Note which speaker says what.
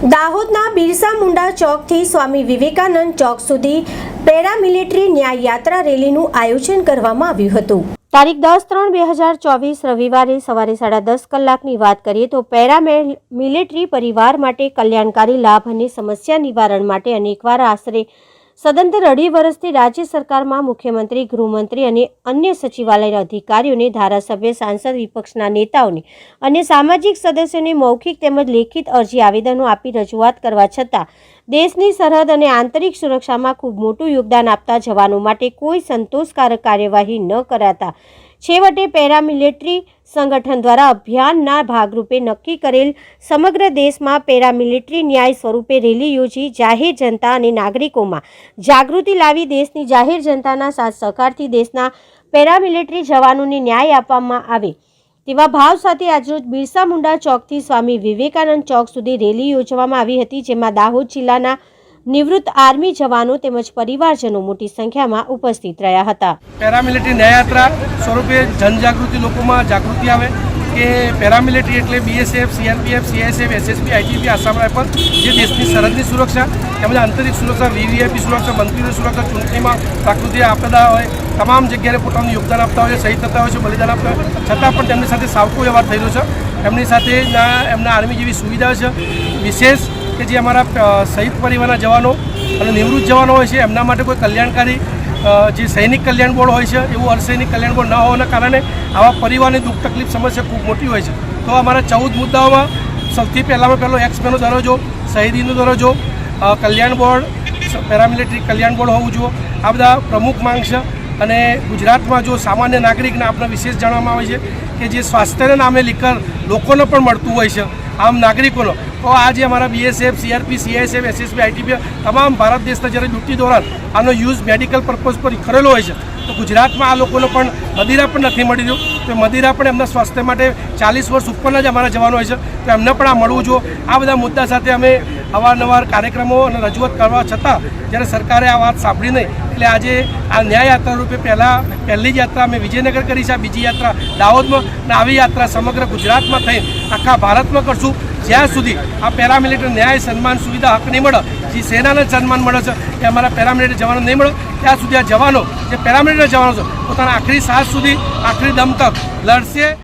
Speaker 1: દાહોદના બિરસા મુંડા ચોકથી સ્વામી વિવેકાનંદ ચોક સુધી પેરામિલિટરી ન્યાય યાત્રા રેલીનું આયોજન કરવામાં આવ્યું હતું. તારીખ દસ ત્રણ બે હજાર ચોવીસ રવિવારે સવારે સાડા દસ કલાકની વાત કરીએ તો પેરા મિલિટરી પરિવાર માટે કલ્યાણકારી લાભ અને સમસ્યા નિવારણ માટે અનેકવાર આશરે સદંતર અઢી વર્ષથી રાજ્ય સરકારમાં મુખ્યમંત્રી, ગૃહમંત્રી અને અન્ય સચિવાલયના અધિકારીઓને ધારાસભ્ય, સાંસદ વિપક્ષના નેતાઓને અને સામાજિક સદસ્યોને મૌખિક તેમજ લેખિત અરજી આવેદનો આપી રજૂઆત કરવા છતાં દેશની સરહદ અને આંતરિક સુરક્ષામાં ખૂબ મોટું યોગદાન આપતા જવાનો માટે કોઈ સંતોષકારક કાર્યવાહી ન કરાતા છેવટે પેરામિલિટરી સંગઠન દ્વારા અભિયાનના ભાગરૂપે નક્કી કરેલ સમગ્ર દેશમાં પેરામિલિટરી ન્યાય સ્વરૂપે રેલી યોજી જાહેર જનતા અને નાગરિકોમાં જાગૃતિ લાવી દેશની જાહેર જનતાના સાથ સહકારથી દેશના પેરામિલિટરી જવાનોને ન્યાય આપવામાં આવે. તેવા ભાવ સાથે આજરોજ બિરસા મુંડા ચોકથી સ્વામી વિવેકાનંદ ચોક સુધી રેલી યોજવામાં આવી હતી, જેમાં દાહોદ જિલ્લાના નિવૃત્ત આર્મી જવાનો તેમજ પરિવારજનો મોટી સંખ્યામાં ઉપસ્થિત રહ્યા હતા.
Speaker 2: પેરામિલિટરી ન્યાયયાત્રા સ્વરૂપે જનજાગૃતિ લોકોમાં જાગૃતિ આવે કે પેરામિલિટરી એટલે BSF CRPF CSF SSP ITP Assam rifle જે દેશની સરહદની સુરક્ષા, તેમજ આંતરિક સુરક્ષા વીવીઆઈપી સુરક્ષા, મંત્રીની સુરક્ષા, ચૂંટણીમાં પ્રાકૃતિક આપદા હોય, તમામ જગ્યાએ પોતાનું યોગદાન આપતા હોય છે, શહીદ થતા હોય છે, બલિદાન આપતા હોય છતાં પણ તેમની સાથે સાવકો વ્યવહાર થઈ રહ્યો છે. એમની સાથે એમના આર્મી જેવી સુવિધા છે. વિશેષ કે જે અમારા શહીદ પરિવારના જવાનો અને નિવૃત્ત જવાનો હોય છે, એમના માટે કોઈ કલ્યાણકારી જે સૈનિક કલ્યાણ બોર્ડ હોય છે, એવું અર્ધસૈનિક કલ્યાણ બોર્ડ ન હોવાના કારણે આવા પરિવારની દુઃખ તકલીફ સમસ્યા ખૂબ મોટી હોય છે. તો અમારા ચૌદ મુદ્દાઓમાં સૌથી પહેલામાં પહેલો એક્સમેનો દરજ્જો શહીદીનો દરજ્જો કલ્યાણ બોર્ડ પેરામિલિટરી કલ્યાણ બોર્ડ હોવું જોઈએ. આ બધા પ્રમુખ માંગ છે અને ગુજરાતમાં જો સામાન્ય નાગરિકને આપણે વિશેષ જાણવામાં આવે છે કે જે સ્વાસ્થ્યના નામે લીકર લોકોને પણ મળતું હોય છે, આમ નાગરિકોનો તો આજે અમારા BSF CRP CSF SSB ITP તમામ ભારત દેશના જ્યારે ડ્યુટી દોરાન આનો યુઝ મેડિકલ પર્પઝ પર કરેલો હોય છે, તો ગુજરાતમાં આ લોકોનો પણ મદિરા પણ નથી મળી રહ્યું. તો મદિરા પણ એમના સ્વાસ્થ્ય માટે ચાલીસ વર્ષ ઉપરના જ અમારા જવાનો હોય છે. તો એમને પણ આ મળવું જોઈએ. આ બધા મુદ્દા સાથે અમે અવારનવાર કાર્યક્રમો અને રજૂઆત કરવા છતાં જ્યારે સરકારે આ વાત સાંભળી નહીં, એટલે આજે આ ન્યાય યાત્રા રૂપે પહેલાં, પહેલી જ યાત્રા અમે વિજયનગર કરી છે બીજી યાત્રા દાહોદમાં અને આવી યાત્રા સમગ્ર ગુજરાતમાં થઈ. આખા ભારતમાં કરશું. જ્યાં સુધી આ પેરામિલિટરી ન્યાય, સન્માન, સુવિધા, હક નહીં મળે, જે સેનાને સન્માન મળે છે એ અમારા પેરામિલિટરી જવાનો નહીં મળે, ત્યાં સુધી આ જવાનો, જે પેરામિલિટરી જવાનો છે, પોતાના આખરી સાહસ સુધી, આખરી દમ તક લડશે.